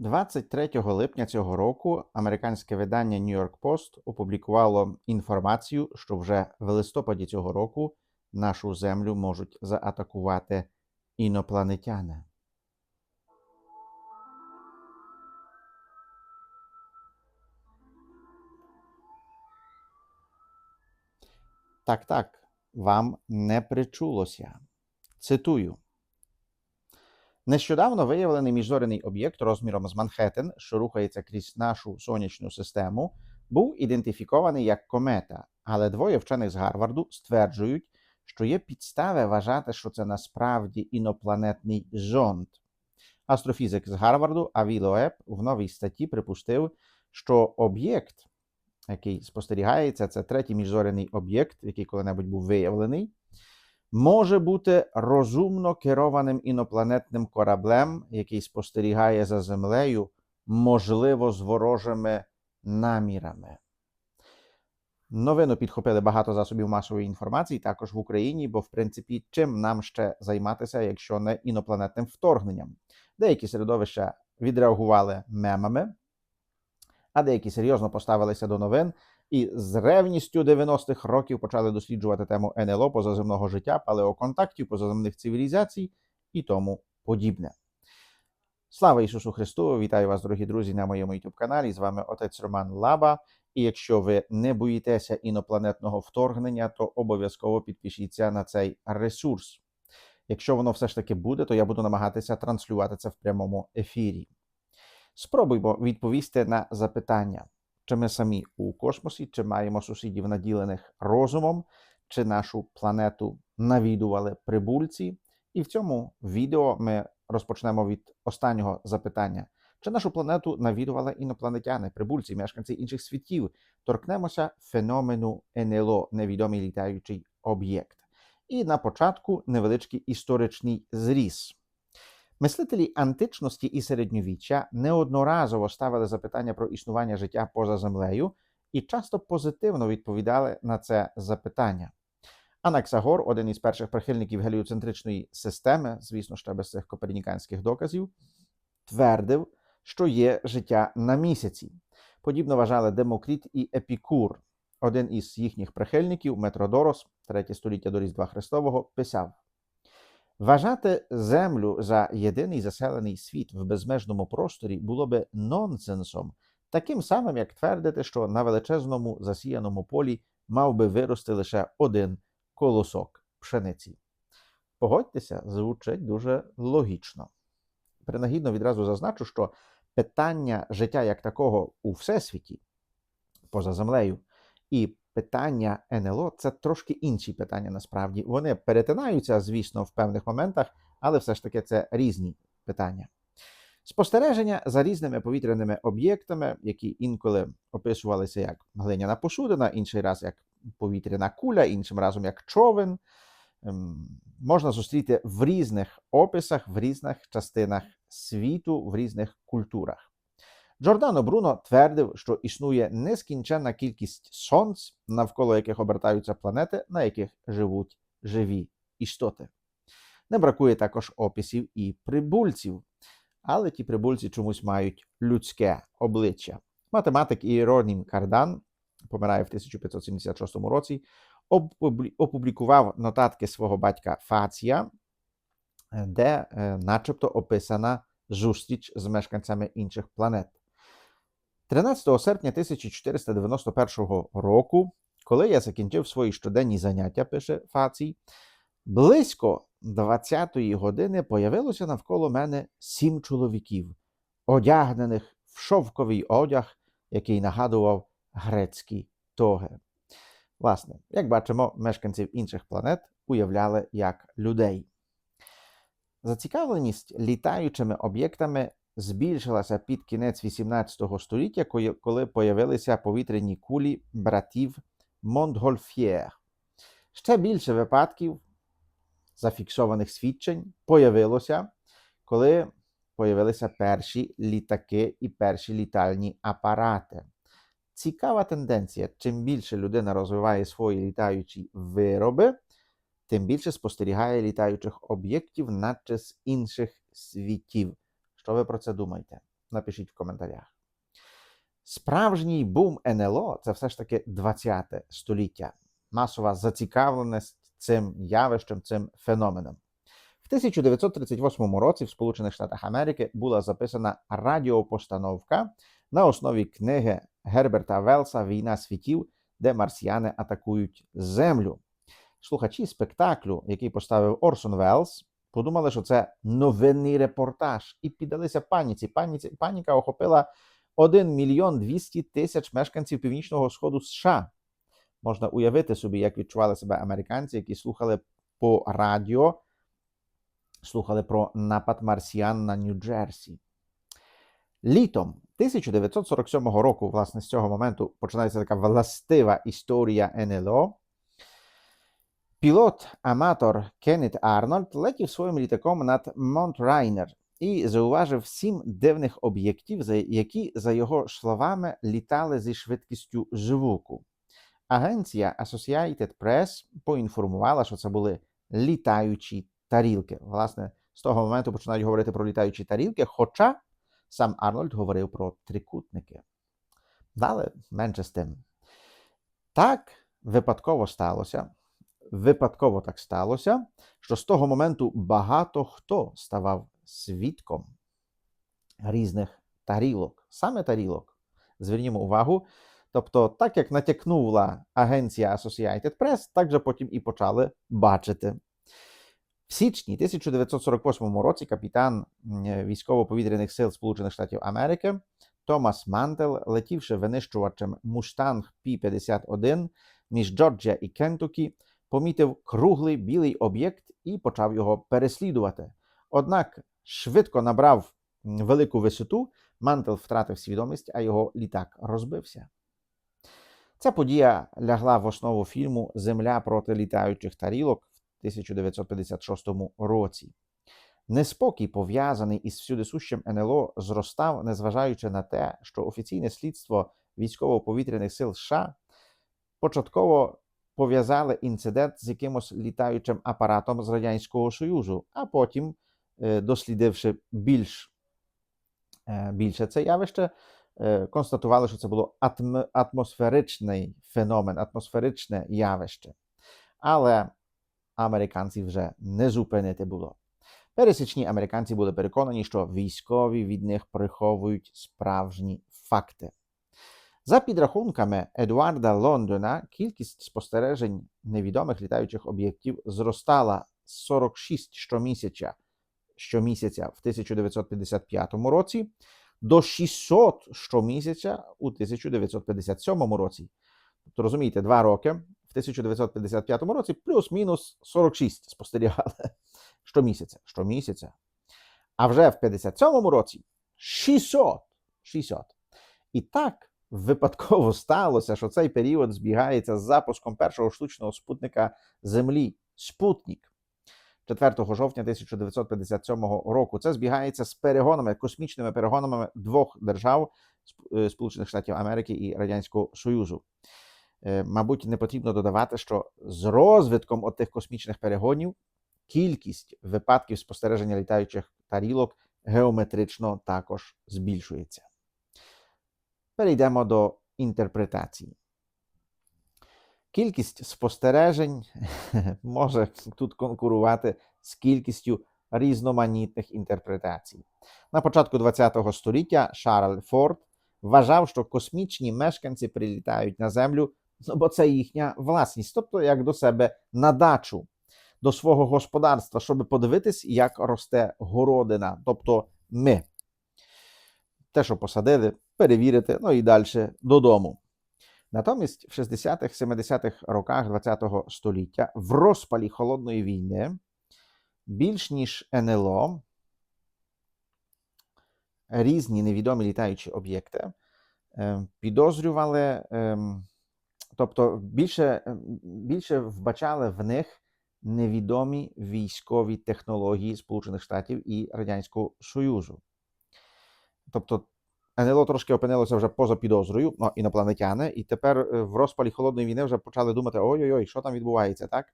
23 липня цього року американське видання New York Post опублікувало інформацію, що вже в листопаді цього року нашу землю можуть заатакувати інопланетяни. Так, так, вам не причулося. Цитую. Нещодавно виявлений міжзоряний об'єкт розміром з Манхеттен, що рухається крізь нашу сонячну систему, був ідентифікований як комета, але двоє вчених з Гарварду стверджують, що є підстави вважати, що це насправді інопланетний зонд. Астрофізик з Гарварду Аві Лоеб в новій статті припустив, що об'єкт, який спостерігається, це третій міжзоряний об'єкт, який коли-небудь був виявлений, може бути розумно керованим інопланетним кораблем, який спостерігає за Землею, можливо, з ворожими намірами. Новину підхопили багато засобів масової інформації, також в Україні, бо, в принципі, чим нам ще займатися, якщо не інопланетним вторгненням. Деякі середовища відреагували мемами, а деякі серйозно поставилися до новин і з ревністю 90-х років почали досліджувати тему НЛО позаземного життя, палеоконтактів, позаземних цивілізацій і тому подібне. Слава Ісусу Христу! Вітаю вас, дорогі друзі, на моєму youtube каналі. З вами отець Роман Лаба. І якщо ви не боїтеся інопланетного вторгнення, то обов'язково підпишіться на цей ресурс. Якщо воно все ж таки буде, то я буду намагатися транслювати це в прямому ефірі. Спробуймо відповісти на запитання, чи ми самі у космосі, чи маємо сусідів, наділених розумом, чи нашу планету навідували прибульці. І в цьому відео ми розпочнемо від останнього запитання. Чи нашу планету навідували інопланетяни, прибульці, мешканці інших світів? Торкнемося феномену НЛО, невідомий літаючий об'єкт. І на початку невеличкий історичний зріз. Мислителі античності і середньовіччя неодноразово ставили запитання про існування життя поза землею і часто позитивно відповідали на це запитання. Анаксагор, один із перших прихильників геліоцентричної системи, звісно, ще без цих коперніканських доказів, твердив, що є життя на місяці. Подібно вважали Демокріт і Епікур. Один із їхніх прихильників, Метродорос, 3 століття до Різдва Христового, писав: Вважати землю за єдиний заселений світ в безмежному просторі було би нонсенсом, таким самим, як твердити, що на величезному засіяному полі мав би вирости лише один колосок пшениці. Погодьтеся, звучить дуже логічно. Принагідно відразу зазначу, що питання життя як такого у всесвіті поза землею і питання НЛО це трошки інші питання насправді. Вони перетинаються, звісно, в певних моментах, але все ж таки це різні питання. Спостереження за різними повітряними об'єктами, які інколи описувалися як глиняна посудина, інший раз як повітряна куля, іншим разом як човен, можна зустріти в різних описах, в різних частинах світу, в різних культурах. Джордано Бруно твердив, що існує нескінченна кількість сонць, навколо яких обертаються планети, на яких живуть живі істоти. Не бракує також описів і прибульців, але ті прибульці чомусь мають людське обличчя. Математик Іронім Кардан помирає в 1576 році, опублікував нотатки свого батька Фація, де, е, начебто, описана зустріч з мешканцями інших планет. 13 серпня 1491 року, коли я закінчив свої щоденні заняття, пише Фацій, близько 20-ї години появилося навколо мене сім чоловіків, одягнених в шовковий одяг, який нагадував грецькі тоги. Власне, як бачимо, мешканців інших планет уявляли як людей. Зацікавленість літаючими об'єктами збільшилася під кінець XVIII століття, коли появилися повітряні кулі братів Монтгольф'єр. Ще більше випадків зафіксованих свідчень появилося, коли появилися перші літаки і перші літальні апарати. Цікава тенденція: чим більше людина розвиває свої літаючі вироби, тим більше спостерігає літаючих об'єктів, наче з інших світів. Що ви про це думаєте? Напишіть в коментарях. Справжній бум НЛО це все ж таки 20 століття, масова зацікавленість цим явищем, цим феноменом. В 1938 році в Сполучених Штатах Америки була записана радіопостановка на основі книги Герберта Велса Війна світів, де марсіяни атакують Землю. Слухачі спектаклю, який поставив Орсон Велс, подумали, що це новинний репортаж, і піддалися паніці. Паніці паніка охопила 1 мільйон 200 тисяч мешканців північного сходу США. Можна уявити собі, як відчували себе американці, які слухали по радіо, слухали про напад марсіян на Нью-Джерсі. Літом 1947 року, власне, з цього моменту починається така властива історія НЛО. Пілот-аматор Кеннет Арнольд летів своїм літаком над Монт Райнер і зауважив сім дивних об'єктів, які, за його словами, літали зі швидкістю звуку. Агенція Associated Press поінформувала, що це були літаючі тарілки. Власне, з того моменту починають говорити про літаючі тарілки, хоча сам Арнольд говорив про трикутники. Але менше з тим. Так випадково сталося, випадково так сталося, що з того моменту багато хто ставав свідком різних тарілок, саме тарілок. Звернімо увагу. Тобто, так як натякнула агенція Associated Press, так же потім і почали бачити. В січні 1948 році капітан військово-повітряних сил Сполучених Штатів Америки Томас Мантел, летівши винищувачем Мустанг Пі-51 між Джорджія і Кентукі, помітив круглий білий об'єкт і почав його переслідувати. Однак швидко набрав велику висоту, Мантел втратив свідомість, а його літак розбився. Ця подія лягла в основу фільму Земля проти літаючих тарілок в 1956 році. Неспокій, пов'язаний із всюдисущим НЛО, зростав, незважаючи на те, що офіційне слідство військово-повітряних сил США початково пов'язали інцидент з якимось літаючим апаратом з Радянського Союзу, а потім, е, дослідивши більш, е, більше це явище, е, констатували, що це було атм- атмосферичний феномен, атмосферичне явище. Але американців вже не зупинити було. Пересічні американці були переконані, що військові від них приховують справжні факти. За підрахунками Едуарда Лондона, кількість спостережень невідомих літаючих об'єктів зростала з 46 щомісяця, щомісяця в 1955 році до 600 щомісяця у 1957 році. Тобто, розумієте, два роки в 1955 році плюс-мінус 46 спостерігали щомісяця. щомісяця. А вже в 57 році 600. 600. І так випадково сталося, що цей період збігається з запуском першого штучного спутника Землі Спутник 4 жовтня 1957 року. Це збігається з перегонами, космічними перегонами двох держав е, Сполучених Штатів Америки і Радянського Союзу. Е, Мабуть, не потрібно додавати, що з розвитком от тих космічних перегонів кількість випадків спостереження літаючих тарілок геометрично також збільшується. Перейдемо до інтерпретації. Кількість спостережень може тут конкурувати з кількістю різноманітних інтерпретацій. На початку ХХ століття Шарль Форд вважав, що космічні мешканці прилітають на Землю, ну, бо це їхня власність, тобто як до себе на дачу, до свого господарства, щоб подивитись, як росте городина, тобто ми. Те, що посадили, перевірити, ну і далі додому. Натомість в 60-х, 70-х роках ХХ століття в розпалі холодної війни більш ніж НЛО, різні невідомі літаючі об'єкти е, підозрювали, ем, тобто більше, ем, більше вбачали в них невідомі військові технології Сполучених Штатів і Радянського Союзу. Тобто НЛО трошки опинилося вже поза підозрою, ну, інопланетяни, і тепер е, в розпалі холодної війни вже почали думати: ой-ой-ой, що там відбувається, так?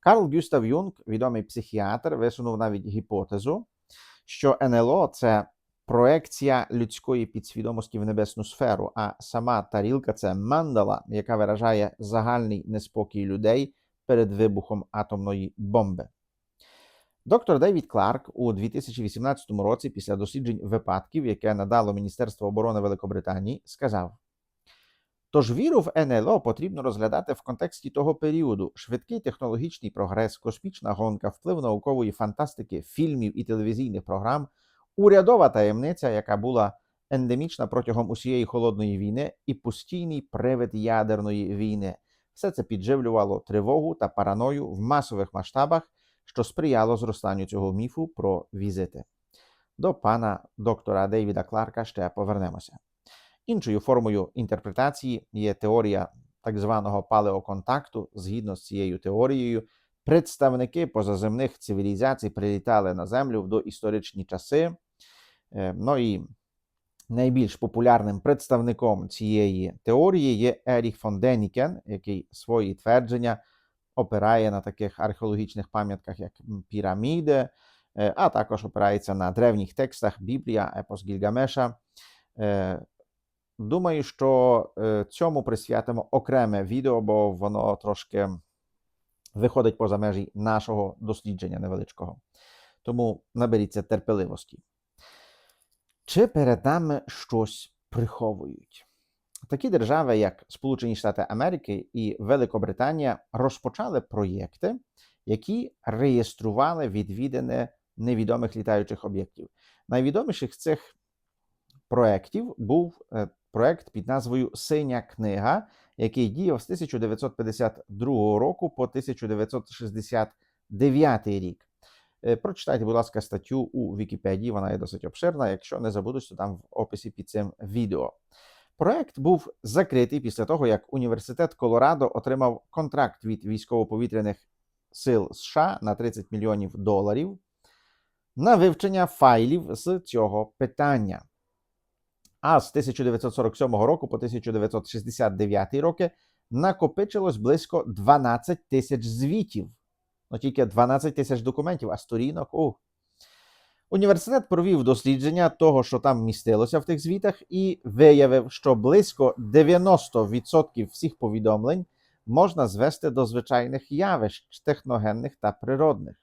Карл Гюстав Юнг, відомий психіатр, висунув навіть гіпотезу, що НЛО це проекція людської підсвідомості в небесну сферу, а сама тарілка це мандала, яка виражає загальний неспокій людей перед вибухом атомної бомби. Доктор Девід Кларк у 2018 році, після досліджень випадків, яке надало Міністерство оборони Великобританії, сказав: Тож віру в НЛО потрібно розглядати в контексті того періоду: швидкий технологічний прогрес, космічна гонка, вплив наукової фантастики, фільмів і телевізійних програм, урядова таємниця, яка була ендемічна протягом усієї холодної війни, і постійний привид ядерної війни. Все це підживлювало тривогу та параною в масових масштабах, що сприяло зростанню цього міфу про візити. До пана доктора Дейвіда Кларка ще повернемося. Іншою формою інтерпретації є теорія так званого палеоконтакту. Згідно з цією теорією, представники позаземних цивілізацій прилітали на Землю в доісторичні часи. Е, Ну і найбільш популярним представником цієї теорії є Еріх фон Денікен, який свої твердження опирає на таких археологічних пам'ятках, як піраміди, е, а також опирається на древніх текстах Біблія, Епос Гільгамеша. Е, Думаю, що е, цьому присвятимо окреме відео, бо воно трошки виходить поза межі нашого дослідження невеличкого. Тому наберіться терпеливості. Чи перед нами щось приховують? Такі держави, як Сполучені Штати Америки і Великобританія, розпочали проєкти, які реєстрували відвідини невідомих літаючих об'єктів. Найвідоміших з цих проєктів був е, проєкт під назвою Синя книга, який діяв з 1952 року по 1969 рік. Е, Прочитайте, будь ласка, статтю у Вікіпедії, вона є досить обширна. Якщо не забудуть, то там в описі під цим відео. Проект був закритий після того, як Університет Колорадо отримав контракт від військово-повітряних сил США на 30 мільйонів доларів на вивчення файлів з цього питання. А з 1947 року по 1969 роки накопичилось близько 12 тисяч звітів. Ну тільки 12 тисяч документів, а сторінок. О. Університет провів дослідження того, що там містилося в тих звітах, і виявив, що близько 90% всіх повідомлень можна звести до звичайних явищ техногенних та природних.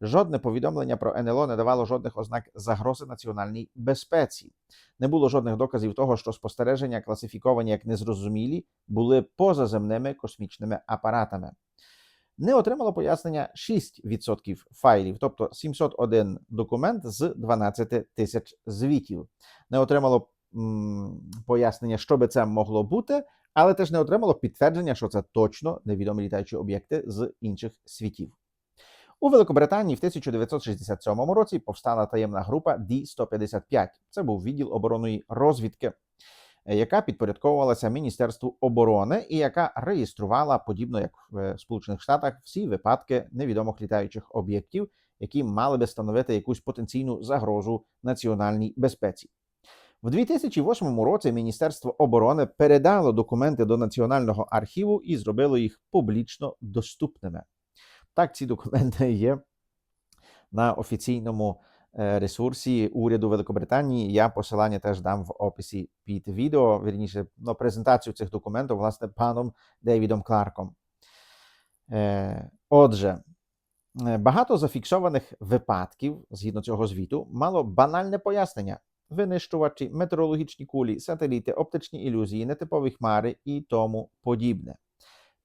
Жодне повідомлення про НЛО не давало жодних ознак загрози національній безпеці. Не було жодних доказів того, що спостереження, класифіковані як незрозумілі, були позаземними космічними апаратами. Не отримало пояснення 6% файлів, тобто 701 документ з 12 тисяч звітів. Не отримало м, пояснення, що би це могло бути, але теж не отримало підтвердження, що це точно невідомі літаючі об'єкти з інших світів. У Великобританії в 1967 році повстала таємна група D-155. Це був відділ оборонної розвідки, яка підпорядковувалася Міністерству оборони і яка реєструвала, подібно як в Сполучених Штатах, всі випадки невідомих літаючих об'єктів, які мали би становити якусь потенційну загрозу національній безпеці. В 2008 році Міністерство оборони передало документи до Національного архіву і зробило їх публічно доступними. Так, ці документи є на офіційному е, ресурсі уряду Великобританії. Я посилання теж дам в описі під відео. Вірніше, ну, презентацію цих документів, власне, паном Дейвідом Кларком. Е, Отже, е, багато зафіксованих випадків згідно цього звіту мало банальне пояснення. Винищувачі, метеорологічні кулі, сателіти, оптичні ілюзії, нетипові хмари і тому подібне.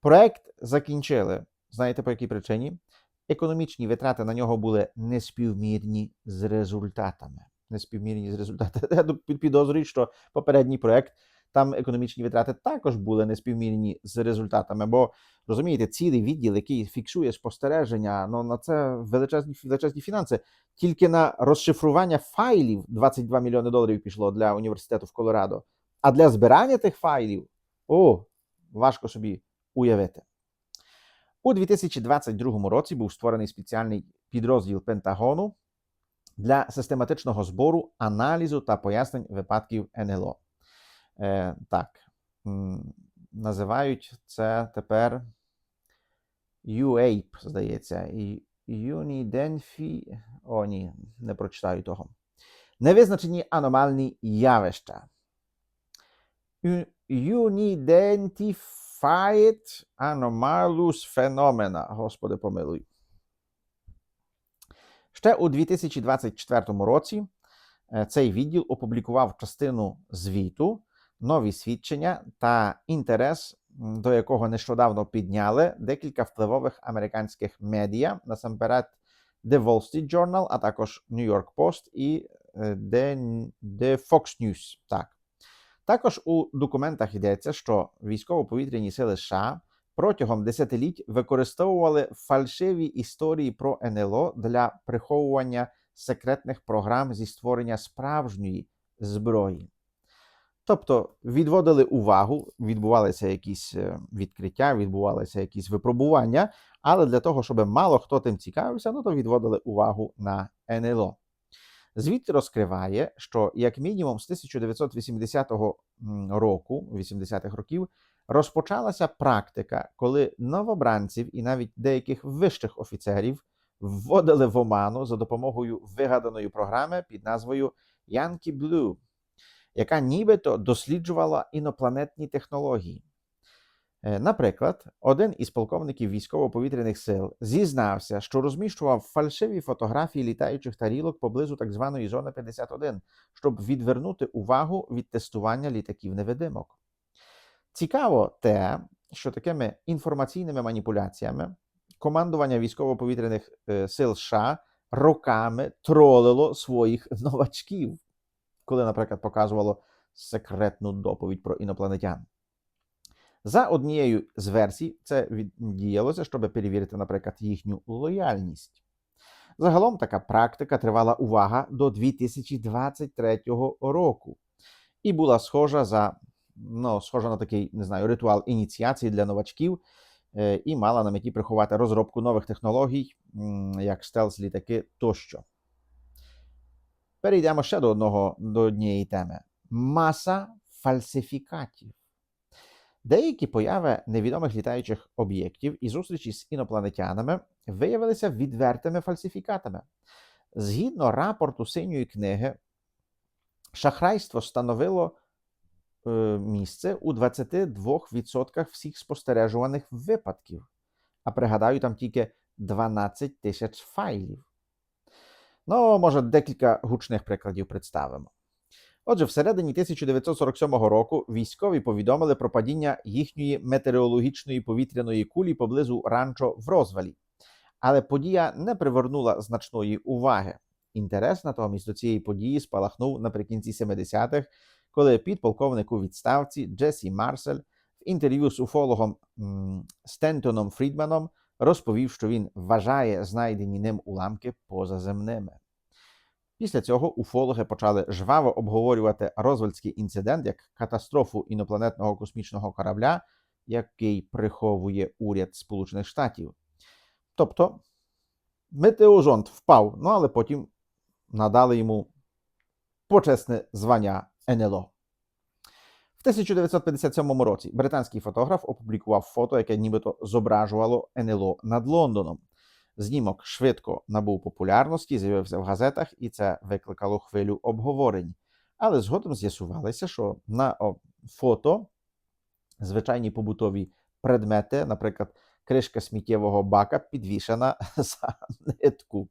Проект закінчили. Знаєте по якій причині? Економічні витрати на нього були неспівмірні з результатами. Неспівмірні з результатами. Я під- підозрюю, що попередній проект там економічні витрати також були неспівмірні з результатами. Бо розумієте, цілий відділ, який фіксує спостереження, ну на це величезні величезні фінанси. Тільки на розшифрування файлів 22 мільйони доларів пішло для університету в Колорадо. А для збирання тих файлів о, важко собі уявити. У 2022 році був створений спеціальний підрозділ Пентагону для систематичного збору, аналізу та пояснень випадків НЛО. Е, так, називають це тепер UAPE, здається, і Unidenfi. О, ні, не прочитаю того. Невизначені аномальні явища. Un- Unidentified anomalous phenomena. Господи, помилуй. Ще у 2024 році е, цей відділ опублікував частину звіту, нові свідчення та інтерес, до якого нещодавно підняли декілька впливових американських медіа, насамперед The Wall Street Journal, а також New York Post і е, The Fox News. Так. Також у документах йдеться, що військово-повітряні сили США протягом десятиліть використовували фальшиві історії про НЛО для приховування секретних програм зі створення справжньої зброї. Тобто відводили увагу, відбувалися якісь е, відкриття, відбувалися якісь випробування, але для того, щоб мало хто тим цікавився, ну то відводили увагу на НЛО. Звіт розкриває, що як мінімум з 1980 м, року, 80-х років, розпочалася практика, коли новобранців і навіть деяких вищих офіцерів вводили в оману за допомогою вигаданої програми під назвою Yankee Blue, яка нібито досліджувала інопланетні технології. Е, Наприклад, один із полковників військово-повітряних сил зізнався, що розміщував фальшиві фотографії літаючих тарілок поблизу так званої зони 51, щоб відвернути увагу від тестування літаків невидимок. Цікаво те, що такими інформаційними маніпуляціями командування військово-повітряних е, сил США роками тролило своїх новачків, коли, наприклад, показувало секретну доповідь про інопланетян. За однією з версій, це діялося, щоб перевірити, наприклад, їхню лояльність. Загалом така практика тривала увага до 2023 року і була схожа за ну, схожа на такий, не знаю, ритуал ініціації для новачків, е, і мала на меті приховати розробку нових технологій, як стелс-літаки тощо. Перейдемо ще до одного до однієї теми: маса фальсифікатів. Деякі появи невідомих літаючих об'єктів і зустрічі з інопланетянами виявилися відвертими фальсифікатами. Згідно рапорту синьої книги, шахрайство становило е, місце у 22% всіх спостережуваних випадків. А пригадаю, там тільки 12 тисяч файлів. Ну, може, декілька гучних прикладів представимо. Отже, всередині 1947 року військові повідомили про падіння їхньої метеорологічної повітряної кулі поблизу ранчо в Розвалі. Але подія не привернула значної уваги. Інтерес натомість до цієї події спалахнув наприкінці 70-х, коли підполковник у відставці Джесі Марсель в інтерв'ю з уфологом Стентоном Фрідманом розповів, що він вважає знайдені ним уламки позаземними. Після цього уфологи почали жваво обговорювати Розвальдський інцидент як катастрофу інопланетного космічного корабля, який приховує уряд Сполучених Штатів. Тобто метеозонд впав, ну але потім надали йому почесне звання НЛО. В 1957 році британський фотограф опублікував фото, яке нібито зображувало НЛО над Лондоном. Знімок швидко набув популярності, з'явився в газетах, і це викликало хвилю обговорень. Але згодом з'ясувалося, що на фото звичайні побутові предмети, наприклад, кришка сміттєвого бака, підвішена за нитку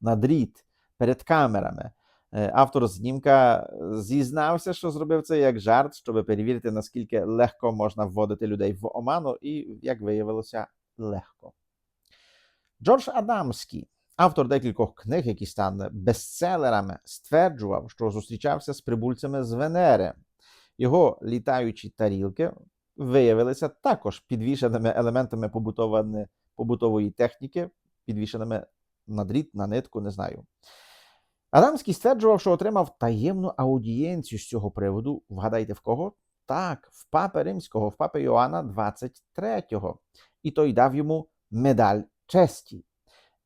на дріт перед камерами. Е, Автор знімка зізнався, що зробив це як жарт, щоб перевірити, наскільки легко можна вводити людей в оману, і, як виявилося, легко. Джордж Адамський, автор декількох книг, які стали бестселерами, стверджував, що зустрічався з прибульцями з Венери. Його літаючі тарілки виявилися також підвішеними елементами побутової техніки, підвішеними на дріт, на нитку, не знаю. Адамський стверджував, що отримав таємну аудієнцію з цього приводу. Вгадайте в кого? Так, в папи римського, в папи Йоанна 23-го. І той дав йому медаль честі.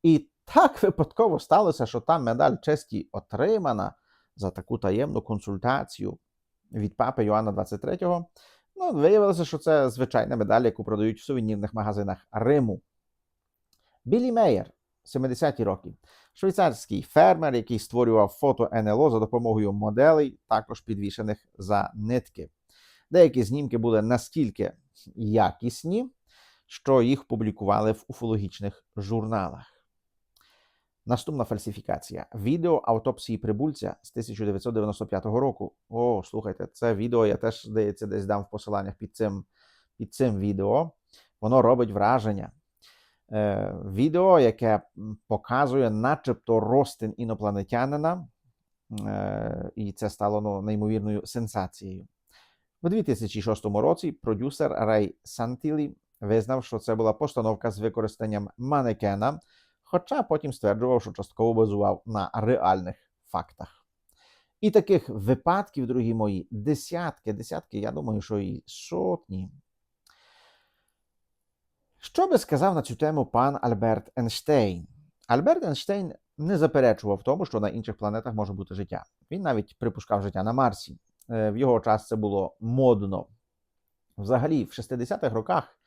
І так випадково сталося, що та медаль честі отримана за таку таємну консультацію від папи Йоанна 23-го. Ну, виявилося, що це звичайна медаль, яку продають в сувенірних магазинах Риму. Білі Меєр, 70-ті роки. Швейцарський фермер, який створював фото НЛО за допомогою моделей, також підвішених за нитки. Деякі знімки були настільки якісні, що їх публікували в уфологічних журналах. Наступна фальсифікація. Відео автопсії прибульця з 1995 року. О, слухайте, це відео я теж, здається, десь дам в посиланнях під цим, під цим відео. Воно робить враження. Е, відео, яке показує, начебто, ростин інопланетянина, е, і це стало ну, неймовірною сенсацією. У 2006 році продюсер Рей Сантілі визнав, що це була постановка з використанням манекена, хоча потім стверджував, що частково базував на реальних фактах. І таких випадків, дорогі мої, десятки, десятки, я думаю, що і сотні. Що би сказав на цю тему пан Альберт Ейнштейн? Альберт Ейнштейн не заперечував тому, що на інших планетах може бути життя. Він навіть припускав життя на Марсі. Е, В його час це було модно. Взагалі, в 60-х роках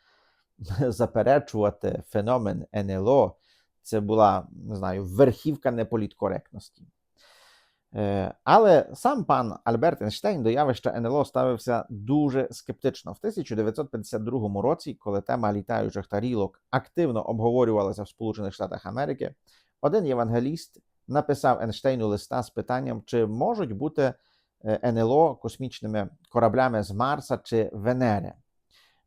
заперечувати феномен НЛО це була, не знаю, верхівка неполіткоректності. Е, Але сам пан Альберт Ейнштейн до явища НЛО ставився дуже скептично. В 1952 році, коли тема літаючих тарілок активно обговорювалася в Сполучених Штатах Америки, один євангеліст написав Ейнштейну листа з питанням, чи можуть бути е, НЛО космічними кораблями з Марса чи Венери.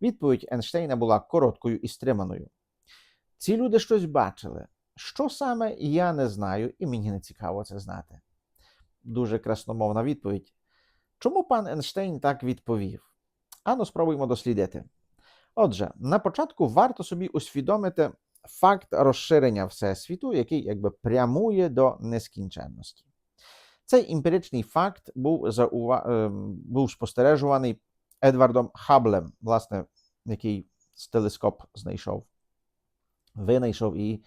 Відповідь Ейнштейна була короткою і стриманою. Ці люди щось бачили. Що саме, я не знаю, і мені не цікаво це знати. Дуже красномовна відповідь. Чому пан Ейнштейн так відповів? Ану, спробуємо дослідити. Отже, на початку варто собі усвідомити факт розширення Всесвіту, який якби прямує до нескінченності. Цей емпіричний факт був, заува... е, був спостережуваний Едвардом Хаблем, власне, який телескоп знайшов. Винайшов і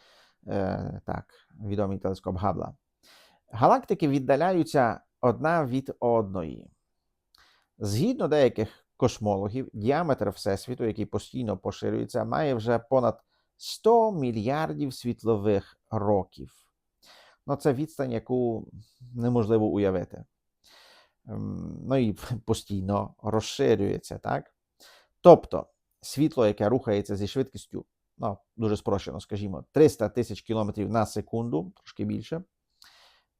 е, так, відомий телескоп Габла. Галактики віддаляються одна від одної. Згідно деяких космологів, діаметр Всесвіту, який постійно поширюється, має вже понад 100 мільярдів світлових років. Ну, це відстань, яку неможливо уявити. Ем, Ну і постійно розширюється, так? Тобто, світло, яке рухається зі швидкістю, ну, дуже спрощено, скажімо, 300 тисяч кілометрів на секунду, трошки більше.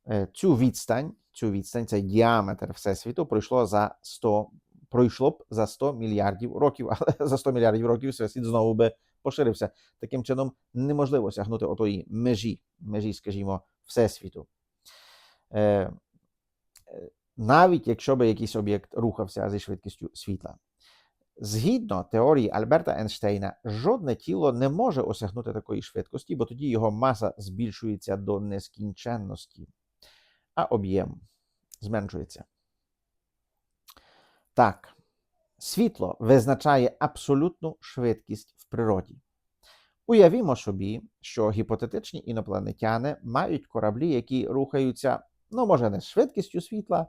Е, Цю відстань, цю відстань, цей діаметр Всесвіту пройшло за 100, пройшло б за 100 мільярдів років, але за 100 мільярдів років Всесвіт знову би поширився. Таким чином, неможливо сягнути отої межі, межі, скажімо, Всесвіту. Навіть якщо би якийсь об'єкт рухався зі швидкістю світла. Згідно теорії Альберта Ейнштейна, жодне тіло не може осягнути такої швидкості, бо тоді його маса збільшується до нескінченності, а об'єм зменшується. Так, світло визначає абсолютну швидкість в природі. Уявімо собі, що гіпотетичні інопланетяни мають кораблі, які рухаються, ну, може, не з швидкістю світла,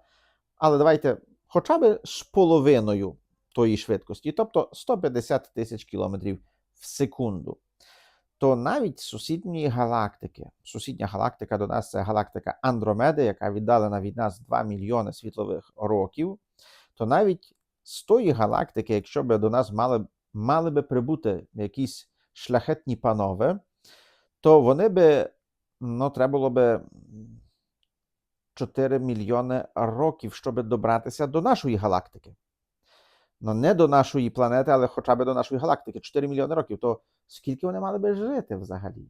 але давайте хоча б з половиною тої швидкості, тобто 150 тисяч кілометрів в секунду. То навіть з сусідньої галактики, сусідня галактика до нас це галактика Андромеди, яка віддалена від нас 2 мільйони світлових років, то навіть з тої галактики, якщо б до нас мали, мали би прибути якісь шляхетні панове, то вони би, ну, треба було би 4 мільйони років, щоб добратися до нашої галактики. Ну, не до нашої планети, але хоча б до нашої галактики. 4 мільйони років. То скільки вони мали би жити взагалі?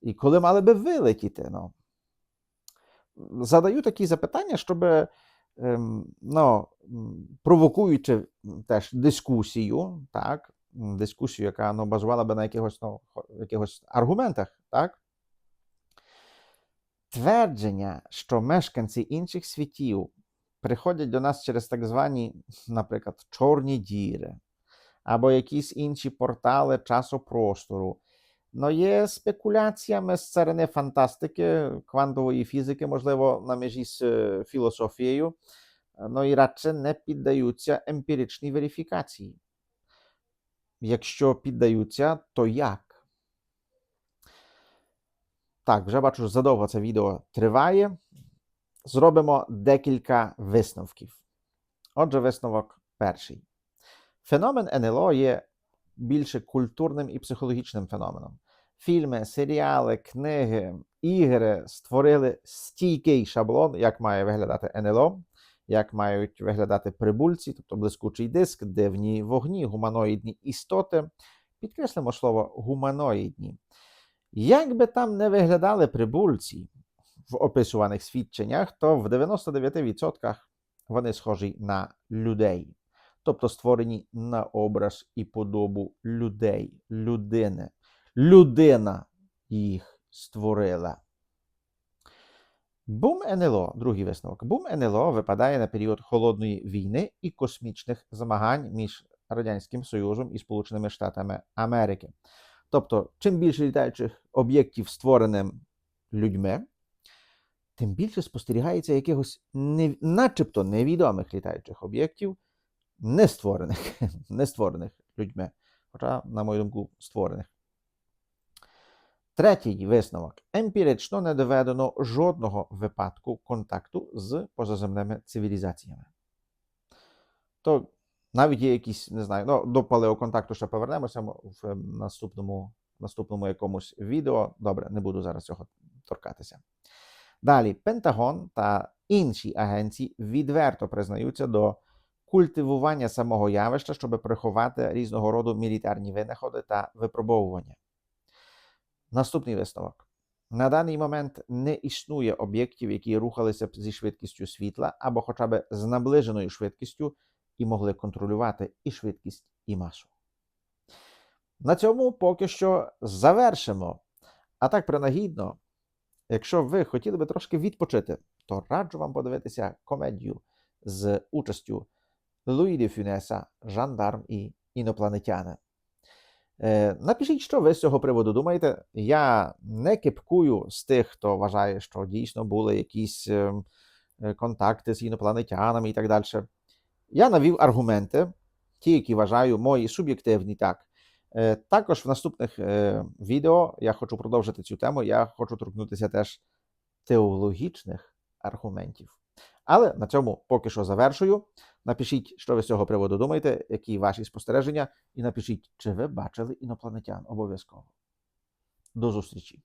І коли мали би вилетіти? Ну? Задаю такі запитання, щоб, ем, ну, провокуючи теж дискусію, так, дискусію, яка ну, базувала би на якихось, ну, якихось аргументах, так? Твердження, що мешканці інших світів приходять до нас через так звані, наприклад, чорні діри або якісь інші портали часопростору. Ну, є спекуляціями з царини фантастики, квантової фізики, можливо, на межі з е, філософією, ну і радше не піддаються емпіричній верифікації. Якщо піддаються, то як? Так, вже бачу, що задовго це відео триває. Зробимо декілька висновків. Отже, висновок перший. Феномен НЛО є більше культурним і психологічним феноменом. Фільми, серіали, книги, ігри створили стійкий шаблон, як має виглядати НЛО, як мають виглядати прибульці, тобто блискучий диск, дивні вогні, гуманоїдні істоти. Підкреслимо слово гуманоїдні. Як би там не виглядали прибульці в описуваних свідченнях, то в 99% вони схожі на людей, тобто створені на образ і подобу людей, людини. Людина їх створила. Бум НЛО, другий висновок. Бум НЛО випадає на період холодної війни і космічних змагань між Радянським Союзом і Сполученими Штатами Америки. Тобто, чим більше літаючих об'єктів створеним людьми, тим більше спостерігається якихось не, начебто невідомих літаючих об'єктів, не створених, не створених людьми, хоча, на мою думку, створених. Третій висновок. Емпірично не доведено жодного випадку контакту з позаземними цивілізаціями. То навіть є якісь, не знаю, ну, до палеоконтакту ще повернемося в наступному, наступному якомусь відео. Добре, не буду зараз цього торкатися. Далі, Пентагон та інші агенції відверто признаються до культивування самого явища, щоб приховати різного роду мілітарні винаходи та випробовування. Наступний висновок. На даний момент не існує об'єктів, які рухалися б зі швидкістю світла або хоча б з наближеною швидкістю і могли контролювати і швидкість, і масу. На цьому поки що завершимо. А так принагідно, якщо ви хотіли би трошки відпочити, то раджу вам подивитися комедію з участю Луї де Фюнеса, Жандарм і інопланетяни. Е, Напишіть, що ви з цього приводу думаєте. Я не кипкую з тих, хто вважає, що дійсно були якісь е, е, контакти з інопланетянами і так далі. Я навів аргументи, ті, які вважаю, мої суб'єктивні, так. Е, Також в наступних е, відео я хочу продовжити цю тему. Я хочу торкнутися теж теологічних аргументів. Але на цьому поки що завершую. Напишіть, що ви з цього приводу думаєте, які ваші спостереження, і напишіть, чи ви бачили інопланетян обов'язково. До зустрічі!